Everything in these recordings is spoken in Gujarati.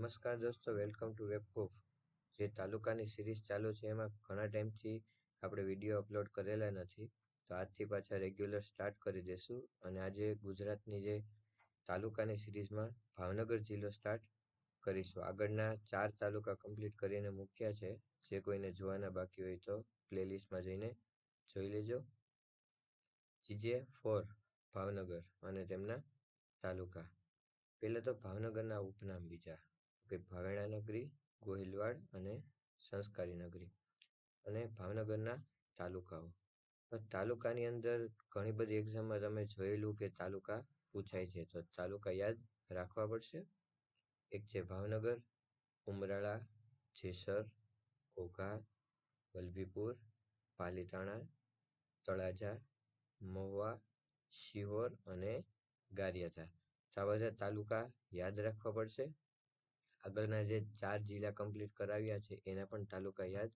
નમસ્કાર દોસ્તો વેલકમ ટુ વેબકૂફ જે તાલુકાની સિરીઝ ચાલુ છે, એમાં ઘણા ટાઈમથી આપણે વીડિયો અપલોડ કરેલા નથી. તો આજથી પાછા રેગ્યુલર સ્ટાર્ટ કરી દેશું. અને આજે ગુજરાતની જે તાલુકાની સિરીઝમાં ભાવનગર જિલ્લો સ્ટાર્ટ કરીશું. આગળના ચાર તાલુકા કમ્પ્લીટ કરીને મૂક્યા છે. જે કોઈને જોવાના બાકી હોય તો પ્લેલિસ્ટમાં જઈને જોઈ લેજો. જીજે ફોર ભાવનગર અને તેમના તાલુકા. પહેલાં તો ભાવનગરના ઉપનામ બીજા. કે ભાવેણા નગરી, ગોહિલવાડ અને સંસ્કારી નગરી અને ભાવનગરના તાલુકાઓ. તાલુકાની અંદર ઘણી બધી એક્ઝામમાં તમે જોયેલું કે તાલુકા પૂછાય છે. તો તાલુકા યાદ રાખવા પડશે. એક છે ભાવનગર, ઉમરાળા, જેસર, ઘોઘા, વલભીપુર, પાલીતાણા, તળાજા, મહુવા, શિહોર અને ગારિયાધાર આ બધા તાલુકા યાદ રાખવા પડશે. આગળના જે ચાર જિલ્લા કમ્પ્લીટ કરાવ્યા છે, એના પણ તાલુકા યાદ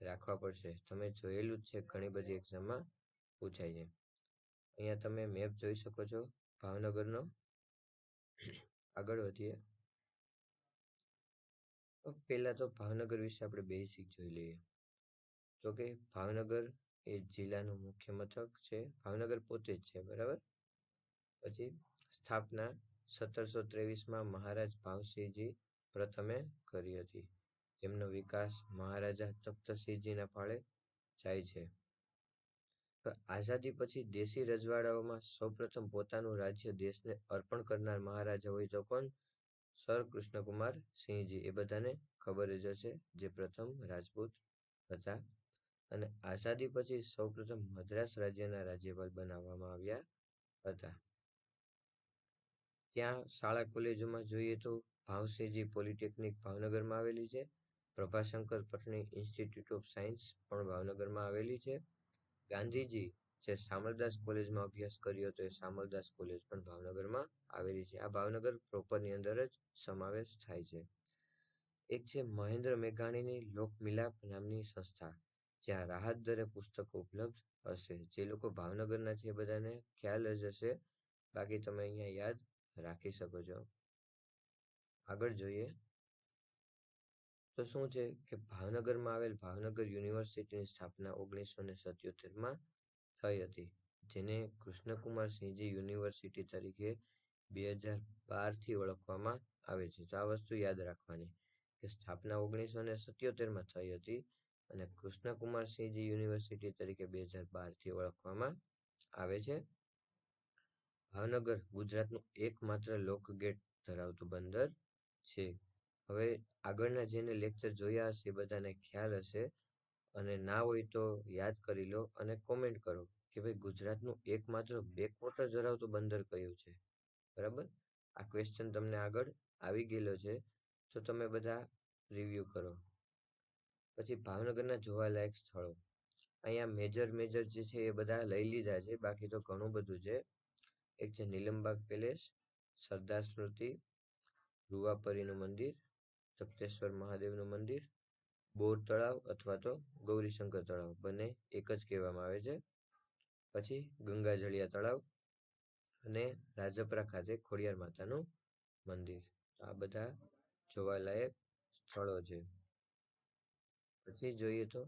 રાખવા પડશે. તમે જોયેલું જ છે, ઘણી બધી એક્ઝામમાં પૂછાય છે. અહીંયા તમે મેપ જોઈ શકો છો, ભાવનગરનો. આગળ વધીએ. પહેલા તો ભાવનગર વિશે આપણે બેસિક જોઈ લઈએ. તો કે ભાવનગર એ જિલ્લાનું મુખ્ય મથક છે, ભાવનગર પોતે જ છે, બરાબર? પછી સ્થાપના સત્તરસો ત્રેવીસમાં મહારાજ ભાવસિંહજી પ્રથમે કરી હતી. તેમનો વિકાસ મહારાજા તખ્તસિંહજીના ફાળે જાય છે. આઝાદી પછી દેશી રજવાડાઓમાં સૌપ્રથમ પોતાનું રાજ્ય દેશને અર્પણ કરનાર મહારાજા હોય તો કોણ? સર કૃષ્ણકુમાર સિંહજી. એ બધાને ખબર જ હશે જે પ્રથમ રાજપૂત હતા. અને આઝાદી પછી સૌપ્રથમ મદ્રાસ રાજ્યના રાજ્યપાલ બનાવવામાં આવ્યા હતા. ત્યાં શાળા કોલેજોમાં જોઈએ તો ભાવસેજી પોલિટેકનિક ભાવનગરમાં આવેલી છે. Prabhashankar Patni institute of science પણ ભાવનગરમાં આવેલી છે. ગાંધીજી જે સામલદાસ કોલેજમાં અભ્યાસ કર્યો હતો એ સામલદાસ કોલેજ પણ ભાવનગરમાં આવેલી છે. આ ભાવનગર પ્રોપરની અંદર જ સમાવેશ થાય છે. એક છે મહેન્દ્ર મેઘાણીની લોકમિલાપ નામની સંસ્થા, જ્યાં રાહત દરે પુસ્તકો ઉપલબ્ધ હશે. જે લોકો ભાવનગરના છે બધાને ખ્યાલ જ હશે. બાકી તમે અહીંયા યાદ રાખી શકો છો. આગળ જોઈએ તો શું છે કે ભાવનગરમાં આવેલ ભાવનગર યુનિવર્સિટીની સ્થાપના ઓગણીસો ને સત્યોતેરમાં થઈ હતી, જેને કૃષ્ણકુમારસિંહજી યુનિવર્સિટી તરીકે બે હજાર બારથી ઓળખવામાં આવે છે. તો આ વસ્તુ યાદ રાખવાની કે સ્થાપના ઓગણીસો ને સત્યોતેરમાં થઈ હતી અને કૃષ્ણકુમારસિંહજી યુનિવર્સિટી તરીકે બે હજાર બારથી ઓળખવામાં આવે છે. ભાવનગર ગુજરાતનું એકમાત્ર લોકગેટ ધરાવતું બંદર છે. હવે આગળના જેને લેક્ચર જોયા હશે બધાને ખ્યાલ હશે. અને ના હોય તો યાદ કરી લો અને કોમેન્ટ કરો કે ભાઈ ગુજરાતનું એકમાત્ર બેકવોટર ધરાવતું બંદર કયું છે? બરાબર? આ ક્વેશ્ચન તમને આગળ આવી ગયેલો છે. તો તમે બધા રિવ્યુ કરો. પછી ભાવનગરના જોવાલાયક સ્થળો. અહીંયા મેજર મેજર જે છે એ બધા લઈ લીધા છે. બાકી તો ઘણું બધું છે. એક છે નીલમબાગ પેલેસ, સરદાર સ્મૃતિ રૂવાપરીનું મંદિર, તપ્તેશ્વર મહાદેવનું મંદિર, બોર તળાવ અથવા તો ગૌરીશંકર તળાવ. બંને એક જ કહેવામાં આવે છે. પછી ગંગાજળિયા તળાવ અને રાજપરા ખાતે ખોડિયાર માતાનું મંદિર. આ બધા જોવાલાયક સ્થળો છે. પછી જોઈએ તો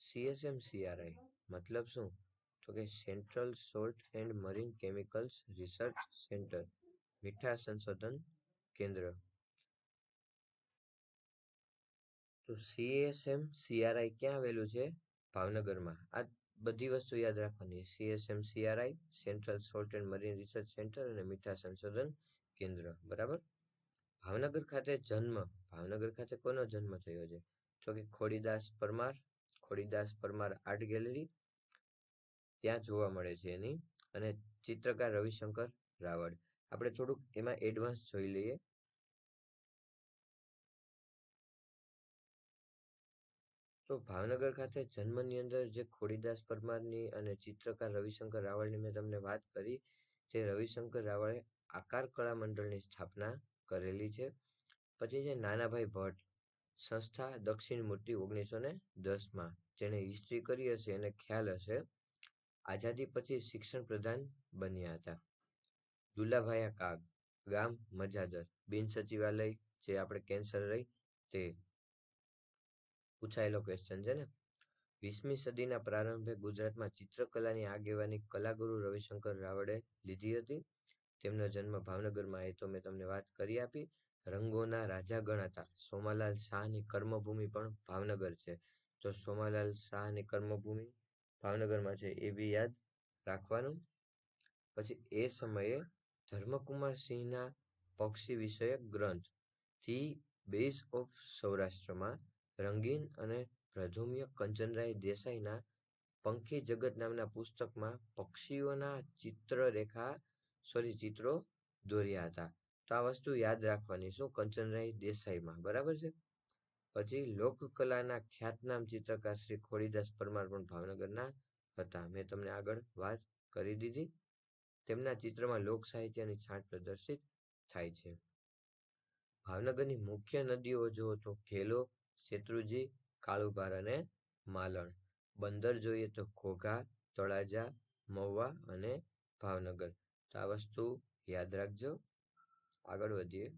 સીએસએમ સીઆરઆઈ મતલબ શું? તો કે central salt and marine chemicals research centre મીઠા સંશોધન કેન્દ્ર તો સીએસએમ સીઆરઆઈ ક્યાં આવેલું છે ભાવનગરમાં આ બધી વસ્તુ યાદ રાખવાની CSMCRI central salt and marine research centre અને મીઠા સંશોધન કેન્દ્ર બરાબર ભાવનગર ખાતે જન્મ ભાવનગર ખાતે કોનો જન્મ થયો છે તો કે ખોડીદાસ પરમાર ખોડીદાસ પરમાર આર્ટ ગેલેરી ત્યાં જોવા મળે છે એની અને ચિત્રકાર રવિશંકર રાવળ આપણે થોડુંક એમાં એડવાન્સ જોઈ લઈએ તો ભાવનગર ખાતે જન્મની અંદર જે ખોડીદાસ પરમારની અને ચિત્રકાર રવિશંકર રાવળની મેં તમને વાત કરી તે રવિશંકર રાવળે આકાર કળા મંડળની સ્થાપના કરેલી છે. પછી છે નાનાભાઈ ભટ્ટ, સંસ્થા દક્ષિણ મૂર્તિ ઓગણીસો ને દસમાં, જેણે હિસ્ટ્રી કરી હશે, એને ખ્યાલ હશે. આઝાદી પછી શિક્ષણ પ્રધાન બન્યા હતા. દુલાભાયા કાગ, ગામ મજાદર, બિન સચિવાલય, જે આપણે કેન્સર રહી તે પૂછાયેલો ક્વેશ્ચન છે ને? વીસમી સદીના પ્રારંભે ગુજરાતમાં ચિત્રકલાની આગેવાની કલાગુરુ રવિશંકર રાવળે લીધી હતી. તેમનો જન્મ ભાવનગરમાં એ તો મેં તમને વાત કરી આપી. રંગોના રાજા ગણાતા. સોમાલાલ શાહની કર્મભૂમિ પણ ભાવનગર છે. તો સોમાલાલ શાહની કર્મભૂમિ ભાવનગરમાં છે એ બી યાદ રાખવાનું. પછી એ સમયે ધર્મકુમાર સિંહના પક્ષી વિષયક ગ્રંથ ધી બેઝ ઓફ સૌરાષ્ટ્રમાં રંગીન અને પ્રધુમ્ય કંચનરાય દેસાઈના પંખી જગત નામના પુસ્તકમાં પક્ષીઓના ચિત્રરેખા સોરી ચિત્રો દોર્યા હતા. તો આ વસ્તુ યાદ રાખવાની શું? કંચનરાય દેસાઈમાં. બરાબર છે? પછી લોકકલાના ખ્યાતનામ ચિત્રકાર શ્રી ખોડીદાસ પરમાર પણ ભાવનગરના હતા. મેં તમને આગળ વાત કરી દીધી. તેમના ચિત્રમાં લોક સાહિત્યની છાંટ પ્રદર્શિત થાય છે. ભાવનગરની મુખ્ય નદીઓ જુઓ તો ઘેલો શેત્રુજી, કાળુભાર અને માલણ. બંદર જોઈએ તો ઘોઘા, તળાજા, મહુવા અને ભાવનગર. તો આ વસ્તુ યાદ રાખજો. આગળ વધીએ.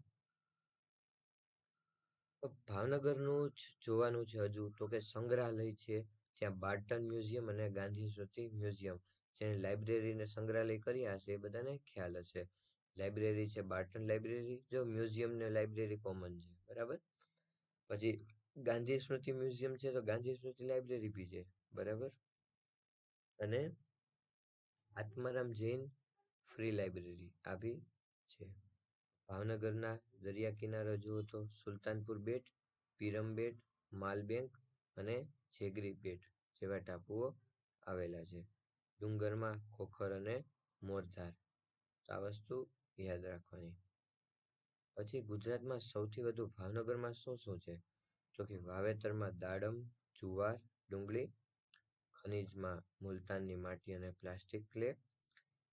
ભાવનગરનું જ જોવાનું છે હજુ તો કે સંગ્રહાલય છે ત્યાં બાર્ટન મ્યુઝિયમ અને ગાંધી સ્મૃતિ મ્યુઝિયમ. જેને લાઇબ્રેરીને સંગ્રહાલય કર્યા હશે એ બધાને ખ્યાલ હશે. લાઇબ્રેરી છે બાર્ટન લાઇબ્રેરી, જો મ્યુઝિયમ ને લાઇબ્રેરી કોમન છે. બરાબર? પછી ગાંધી સ્મૃતિ મ્યુઝિયમ છે તો ગાંધી સ્મૃતિ લાઇબ્રેરી બી છે, બરાબર? અને આત્મારામ જૈન ફ્રી લાઇબ્રેરી આ બી છે. ભાવનગરના દરિયા કિનારો જુઓ તો સુલતાનપુર બેટ, પીરમ બેટ માલબેંક અને જેગરી બેટ જેવા ટાપુઓ આવેલા છે. ડુંગરમાં ખોખર અને મોરધાર. આ વસ્તુ યાદ રાખવાની. પછી ગુજરાતમાં સૌથી વધુ ભાવનગરમાં શું શું છે? તો વાવેતરમાં દાડમ, જુવાર, ડુંગળી, ખનીજમાં મુલતાનની માટી અને પ્લાસ્ટિક ક્લે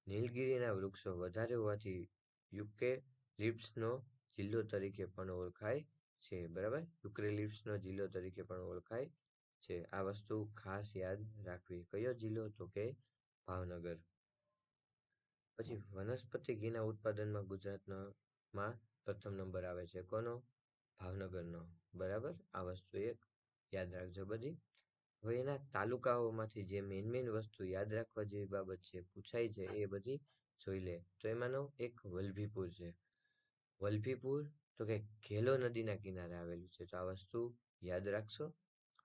નીલગીરીના વૃક્ષો વધારે હોવાથી યુકે લિપ્સનો જિલ્લો તરીકે પણ ઓળખાય છે. બરાબર? યુક્રેલિપ્સનો જિલ્લો તરીકે પણ ઓળખાય છે. આ વસ્તુ ખાસ યાદ રાખવી. કયો જિલ્લો? તો કે ભાવનગર. પછી વનસ્પતિ ઘીના ઉત્પાદનમાં ગુજરાતમાં પ્રથમ નંબર આવે છે કોનો? ભાવનગરનો. બરાબર? આ વસ્તુ એક યાદ રાખજો બધી. હવે એના તાલુકાઓમાંથી જે મેન મેન વસ્તુ યાદ રાખવા જેવી બાબત છે, પૂછાય છે, એ બધી જોઈ લે. તો એમાંનો એક વલભીપુર છે. વલભીપુર તો કે ઘેલો નદીના કિનારે આવેલું છે. તો આ વસ્તુ યાદ રાખશો.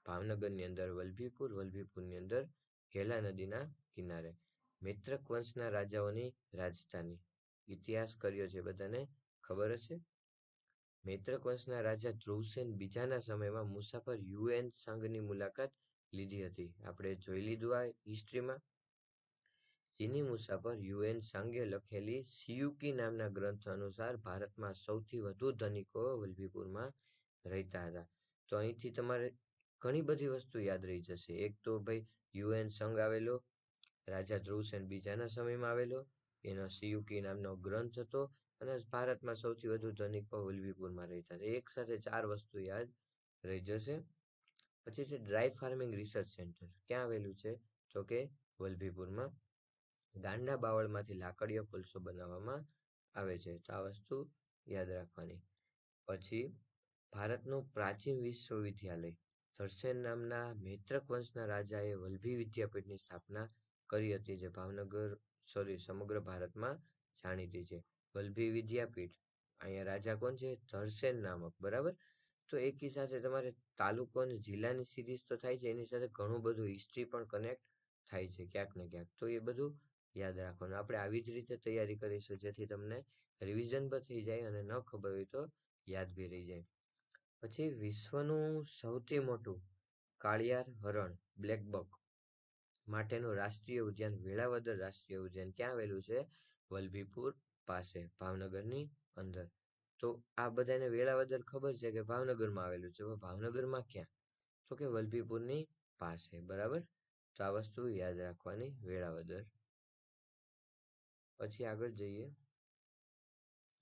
ભાવનગરની અંદર વલભીપુર, વલભીપુરની અંદર ઘેલા નદીના કિનારે. મૈત્રક વંશના રાજાઓની રાજધાની. ઇતિહાસ કર્યો છે બધાને ખબર હશે? મૈત્રક વંશના રાજા ધ્રુવસેન બીજાના સમયમાં મુસાફર યુએન સંઘની મુલાકાત લીધી હતી. આપણે જોઈ લીધું આ હિસ્ટ્રીમાં. ચીની મુસાફર યુએન સંઘે લખેલી સિયુકી નામના ગ્રંથ અનુસાર ભારતમાં સૌથી વધુ ધનિકો વલભીપુરમાં રહેતા હતા. તો અહીંથી તમારે ઘણી બધી વસ્તુ યાદ રહી જશે. એક તો ભાઈ યુએન સંઘ આવેલો, રાજા ધ્રુવસેન બીજાના સમયમાં આવેલો એનો સિયુકી નામનો ગ્રંથ હતો અને ભારતમાં સૌથી વધુ ધનિક વલભીપુરમાં રહેતા હતા. એક સાથે ચાર વસ્તુ યાદ રહી જશે. પછી છે ડ્રાય ફાર્મિંગ રિસર્ચ સેન્ટર. ક્યાં આવેલું છે? તો કે વલભીપુરમાં. ગાંડા બાવળમાંથી લાકડીઓ કોલસો બનાવવામાં આવે છે. તો આ વસ્તુ યાદ રાખવાની. પછી ભારતનું પ્રાચીન વિશ્વવિદ્યાલય. સરસેન નામના મૈત્રક વંશના રાજાએ વલ્લભી વિદ્યાપીઠની સ્થાપના કરી હતી, જે ભાવનગર સોરી, સમગ્ર ભારતમાં જાણીતી છે. વલ્લભી વિદ્યાપીઠ, અહીંયા રાજા કોણ છે? ધરસેન નામક, બરાબર? તો એકી સાથે તમારે તાલુકો અને જિલ્લાની સિરીઝ તો થાય છે, એની સાથે ઘણું બધું હિસ્ટ્રી પણ કનેક્ટ થાય છે, ક્યાંક ને ક્યાંક. તો એ બધું યાદ રાખવાનું. આપણે આવી જ રીતે તૈયારી કરીશું, જેથી તમને રિવિઝન પણ થઈ જાય અને ન ખબર હોય તો યાદ બી રહી જાય. પછી વિશ્વનું સૌથી મોટું કાળિયાર હરણ બ્લેકબક માટેનું રાષ્ટ્રીય ઉદ્યાન વેળાવદર રાષ્ટ્રીય ઉદ્યાન ક્યાં આવેલું છે? વલભીપુર પાસે, ભાવનગરની અંદર. તો આ બધાને વેળાવદર ખબર છે કે ભાવનગરમાં આવેલું છે. ભાવનગરમાં ક્યાં? તો કે વલભીપુરની પાસે, બરાબર? તો આ વસ્તુ યાદ રાખવાની વેળાવદર. પછી આગળ જઈએ.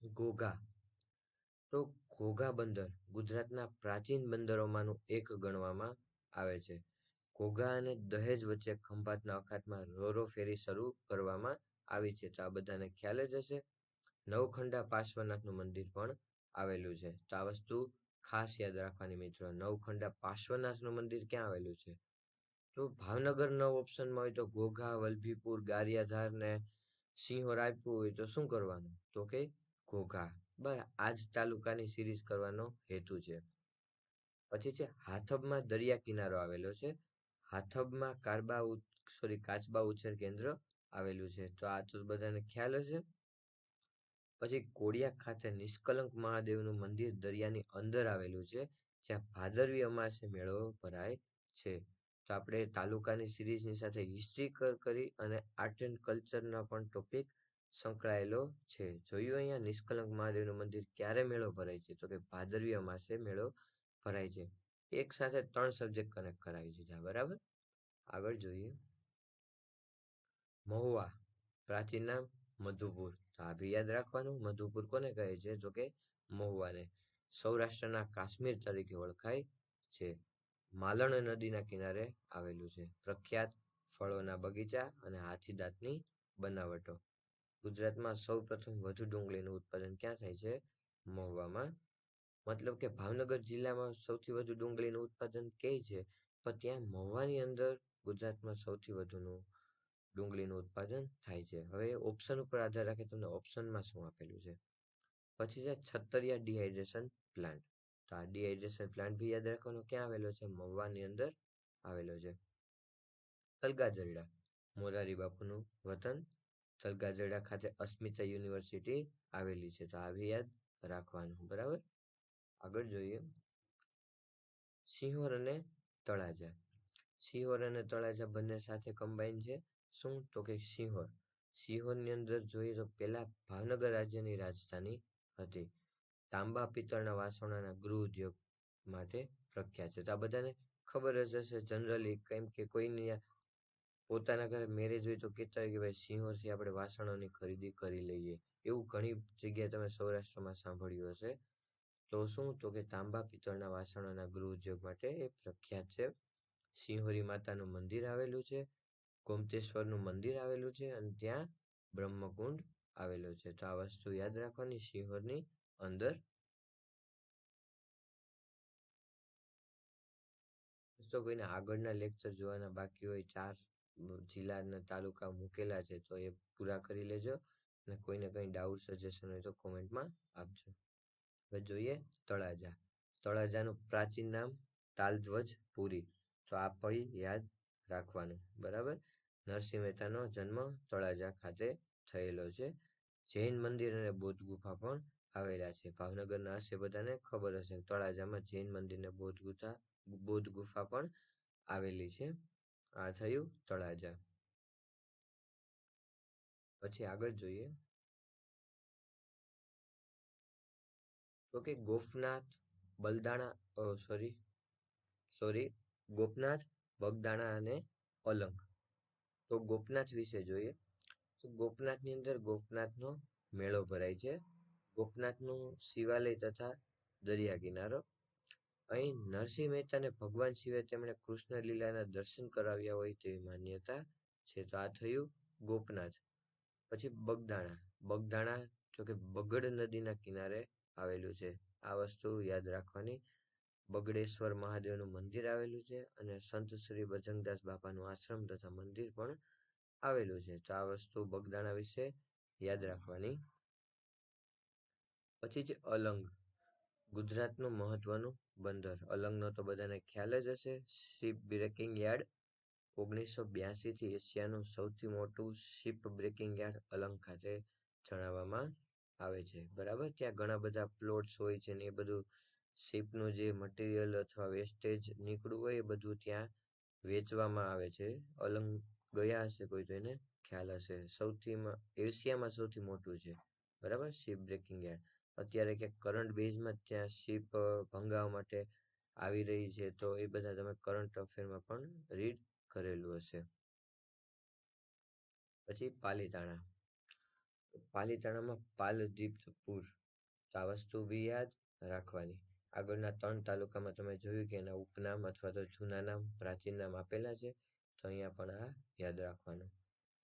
ઘોઘા. તો ઘોઘા બંદર ગુજરાતના પ્રાચીન બંદરોમાંનું એક ગણવામાં આવે છે. ઘોઘા અને દહેજ વચ્ચે ખંભાતના અખાતમાં રોરો ફેરી શરૂ કરવામાં આવી છે. તો આ બધાને ખ્યાલ જ હશે. નવખંડા પાર્શ્વનાથનું મંદિર પણ આવેલું છે. તો આ વસ્તુ ખાસ યાદ રાખવાની મિત્રો, નવખંડા પાર્શ્વનાથનું મંદિર ક્યાં આવેલું છે? તો ભાવનગર નવ ઓપ્શનમાં હોય તો ઘોઘા, વલભીપુર, ગારિયાધાર ને સિંહો આપ્યું હોય તો શું કરવાનું? તો કે ઘોઘા. બસ, આ જ તાલુકાની સિરીઝ કરવાનો હેતુ છે. પછી છે, હાથબમાં દરિયા કિનારો આવેલો છે. હાથબમાં કારબા સોરી કાચબા ઉછેર કેન્દ્ર આવેલું છે. તો આ તો બધાને ખ્યાલ હશે. પછી કોડિયા ખાતે નિષ્કલંક મહાદેવનું મંદિર દરિયાની અંદર આવેલું છે, જ્યાં ભાદરવી અમાસે મેળો ભરાય છે. તો આપણે તાલુકાની સિરીઝની સાથે હિસ્ટ્રી કરી અને આર્ટ એન્ડ કલ્ચરના પણ ટોપિક સંકળાયેલો છે. જોયું અહીંયા નિષ્કલંક મહાદેવનું મંદિર ક્યારે મેળો ભરાય છે? તો કે ભાદરવી અમાસે મેળો ભરાય છે. એક સાથે ત્રણ સબ્જેક્ટ કનેક્ટ કરાવી દીધા બરાબર? આગળ જોઈએ. મહુવા, પ્રાચીન નામ મધુપુર. તો આ બી યાદ રાખવાનું. મધુપુર કોને કહે છે? તો કે મહુવાને. સૌરાષ્ટ્રના કાશ્મીર તરીકે ઓળખાય છે. માલણ નદીના કિનારે આવેલું છે. પ્રખ્યાત ફળોના બગીચા અને હાથીદાંતની બનાવટો. ગુજરાતમાં સૌ પ્રથમ વધુ ડુંગળીનું ઉત્પાદન ક્યાં થાય છે? મહુવામાં મતલબ કે ભાવનગર જિલ્લામાં સૌથી વધુ ડુંગળીનું ઉત્પાદન કે છે? પણ ત્યાં મહુવાની અંદર ગુજરાતમાં સૌથી વધુનું ડુંગળીનું ઉત્પાદન થાય છે. હવે ઓપ્શન ઉપર આધાર રાખે તમને ઓપ્શનમાં શું આપેલું છે? પછી છે છત્તરિયા ડિહાઇડ્રેશન પ્લાન્ટ તો આ ડિહાઇડ્રેશન પ્લાન્ટ બી યાદ રાખવાનો ક્યાં આવેલો છે? મહુવાની અંદર આવેલો છે. તલગાજરડા. મોરારી બાપુનું વતન તલગાજરડા ખાતે અસ્મિતા યુનિવર્સિટી આવેલી છે. તો આ યાદ રાખવાનું. બરાબર? આગળ જોઈએ. સિંહોર અને તળાજા. સિંહોર અને તળાજા બંને સાથે કમ્બાઈન છે. શું? તો કે સિંહોર. સિંહોરની અંદર જોઈએ તો પહેલા ભાવનગર રાજ્યની રાજધાની હતી. તાંબા પિત્તળના વાસણોના ગૃહ ઉદ્યોગ માટે પ્રખ્યાત છે. તો આ બધાને ખબર જ હશે જનરલી કેમ કે કોઈની પોતાના ઘરે મેરેજ હોય તો કહેતા હોય કે ભાઈ સિંહોરથી આપણે વાસણોની ખરીદી કરી લઈએ. એવું ઘણી જગ્યાએ તમે સૌરાષ્ટ્રમાં સાંભળ્યું હશે. તો શું? તો કે તાંબા પિત્તળના વાસણોના ગૃહ ઉદ્યોગ માટે એ પ્રખ્યાત છે. સિંહોરી માતાનું મંદિર આવેલું છે. ગોમતેશ્વરનું મંદિર આવેલું છે અને ત્યાં બ્રહ્મકુંડ આવેલો છે. તો આ વસ્તુ યાદ રાખવાની, સિંહોરની અંદર તો કોઈને આગળના લેક્ચર જોવાના બાકી હોય, ચાર જિલ્લાના તાલુકા મૂકેલા છે, તો એ પૂરા કરી લેજો અને કોઈને કંઈ ડાઉટ સજેશન હોય તો કોમેન્ટમાં આપજો. હવે જોઈએ તળાજા. તળાજાનું પ્રાચીન નામ તાલધ્વજ પુરી. તો આ પણ યાદ રાખવાનું. બરાબર? નરસિંહ મહેતાનો જન્મ તળાજા ખાતે થયેલો છે. જૈન મંદિર અને બૌદ્ધ ગુફા પણ આવેલા છે. ભાવનગરના હશે બધાને ખબર હશે. તળાજામાં જૈન મંદિર અને બૌદ્ધ ગુફા બૌદ્ધ ગુફા પણ આવેલી છે. આ થયું તળાજા. પછી આગળ જોઈએ. તો કે ગોપનાથ બલદાણા સોરી સોરી ગોપનાથ, બગદાણા અને અલંગ. તો ગોપનાથ વિશે જોઈએ. તો ગોપનાથની અંદર ગોપનાથનો મેળો ભરાય છે. ગોપનાથનું શિવાલય તથા દરિયા કિનારો. અહીં નરસિંહ મહેતાને ભગવાન શિવે તેમણે કૃષ્ણ લીલાના દર્શન કરાવ્યા હોય તેવી માન્યતા છે. તો આ થયું ગોપનાથ. પછી બગદાણા. બગદાણા, જો કે બગડ નદીના કિનારે આવેલું છે. આ વસ્તુ યાદ રાખવાની બગડેશ્વર મહાદેવનું મંદિર આવેલું છે અને સંત શ્રી બજરંગદાસ બાપાનું આશ્રમ તથા મંદિર પણ આવેલું છે. તો આ વસ્તુ બગદાણા વિશે યાદ રાખવાની. પછી છે અલંગ. ગુજરાતનું મહત્વનું બંદર. અલંગનો તો બધાને ખ્યાલ જ હશે. શિપ બ્રેકિંગ યાર્ડ ઓગણીસો બ્યાસી થી એશિયાનું સૌથી મોટું શિપ બ્રેકિંગ યાર્ડ અલંગ ખાતે જણાવવામાં આવે છે. બરાબર? ત્યાં ઘણા બધા પ્લોટ્સ હોય છે ને એ બધું શિપનું જે મટીરિયલ અથવા વેસ્ટેજ નીકળ્યું હોય એ બધું ત્યાં વેચવામાં આવે છે. અલંગ ગયા હશે કોઈ તો એને ખ્યાલ હશે. સૌથી એશિયામાં સૌથી મોટું છે. બરાબર? Ship breaking yard. અત્યારે ક્યાંક કરંટ બેઝમાં ત્યાં શિપ ભંગાવવા માટે આવી રહી છે તો એ બધા તમે કરંટ અફેરમાં પણ રીડ કરેલું હશે. પછી પાલીતાણા. પાલીતાણામાં પાલદીપપુર તો આ વસ્તુ બી યાદ રાખવાની. આગળના ત્રણ તાલુકામાં તમે જોયું કે એના ઉપનામ અથવા તો જૂના નામ, પ્રાચીન નામ આપેલા છે, તો અહીંયા પણ આ યાદ રાખવાનું.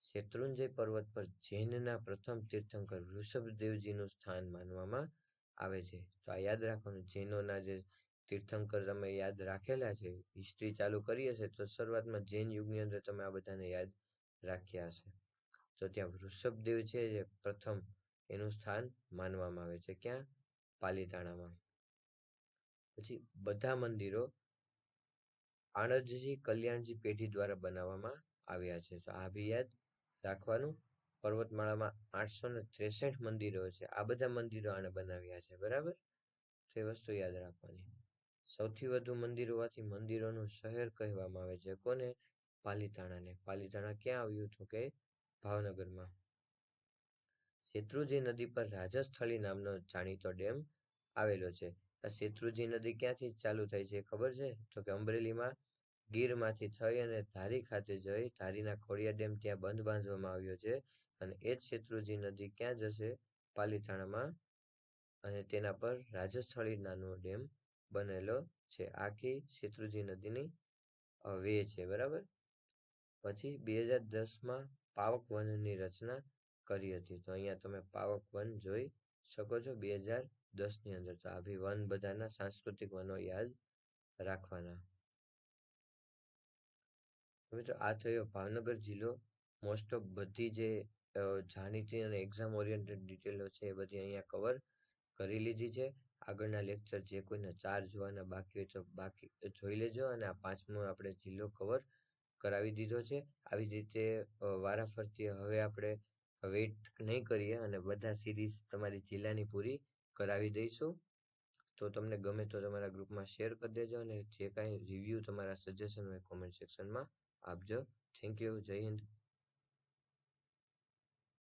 શેત્રુંજય પર્વત પર જૈનના પ્રથમ તીર્થંકર વૃષભદેવજીનું સ્થાન માનવામાં આવે છે. તો આ યાદ રાખવાનું. જૈનોના જે તીર્થંકર તમે યાદ રાખેલા છે, હિસ્ટ્રી ચાલુ કરી હશે, તો શરૂઆતમાં જૈન યુગની અંદર તમે આ બધાને યાદ રાખ્યા હશે. તો ત્યાં વૃષભદેવ છે જે પ્રથમ એનું સ્થાન માનવામાં આવે છે. ક્યાં? પાલીતાણામાં. પછી બધા મંદિરો આણંદજી કલ્યાણજી પેઢી દ્વારા બનાવવામાં આવ્યા છે. તો આ બી યાદ રાખવાનું. પર્વતમાળામાં આઠસો ને ત્રેસઠ મંદિરો છે. આ બધા મંદિરો આણે બનાવ્યા છે. બરાબર? તો એ વસ્તુ યાદ રાખવાની. સૌથી વધુ મંદિર હોવાથી મંદિરોનું શહેર કહેવામાં આવે છે. કોને? પાલીતાણાને. પાલીતાણા ક્યાં આવ્યું તો કે ભાવનગરમાં. શેત્રુજી નદી પર રાજસ્થળી નામનો જાણીતો ડેમ આવેલો છે. આ શેત્રુજી નદી ક્યાંથી ચાલુ થાય છે ખબર છે? તો કે અમરેલીમાં ગીરમાંથી થઈ અને ધારી ખાતે જઈ ધારીના ખોડિયા ડેમ ત્યાં બંધ બાંધવામાં આવ્યો છે અને એ જ શેત્રુજી નદી ક્યાં જશે પાલીતાણામાં અને તેના પર રાજસ્થળી નાનો ડેમ બનેલો છે. આખી શેત્રુજી નદીની વે છે, બરાબર? પછી બે હજાર દસમાં પાવક વનની રચના કરી હતી. તો અહીંયા તમે પાવક વન જોઈ શકો છો બે હજાર દસની અંદર. તો આવી વન બધાના સાંસ્કૃતિક વનો યાદ રાખવાના. મિત્રો, આ થયો ભાવનગર જિલ્લો મોસ્ટ ઓફ બધી જે જાણીતી અને એક્ઝામ ઓરિએન્ટેડ ડિટેલો છે એ બધી અહીંયા કવર કરી લીધી છે. આગળના લેક્ચર જે કોઈને ચાર જોવાના બાકી હોય તો બાકી, જોઈ લેજો અને આ પાંચમો આપણે જિલ્લો કવર કરાવી દીધો છે. આવી જ રીતે વારાફરતી હવે આપણે વેઇટ નહીં કરીએ અને બધા સિરીઝ તમારી જિલ્લાની પૂરી કરાવી દઈશું. તો તમને ગમે તો તમારા ગ્રુપમાં શેર કરી દેજો અને જે કાંઈ રિવ્યૂ તમારા સજેશન હોય કોમેન્ટ સેક્શનમાં આપજો. થેન્ક યુ જય હિન્દ.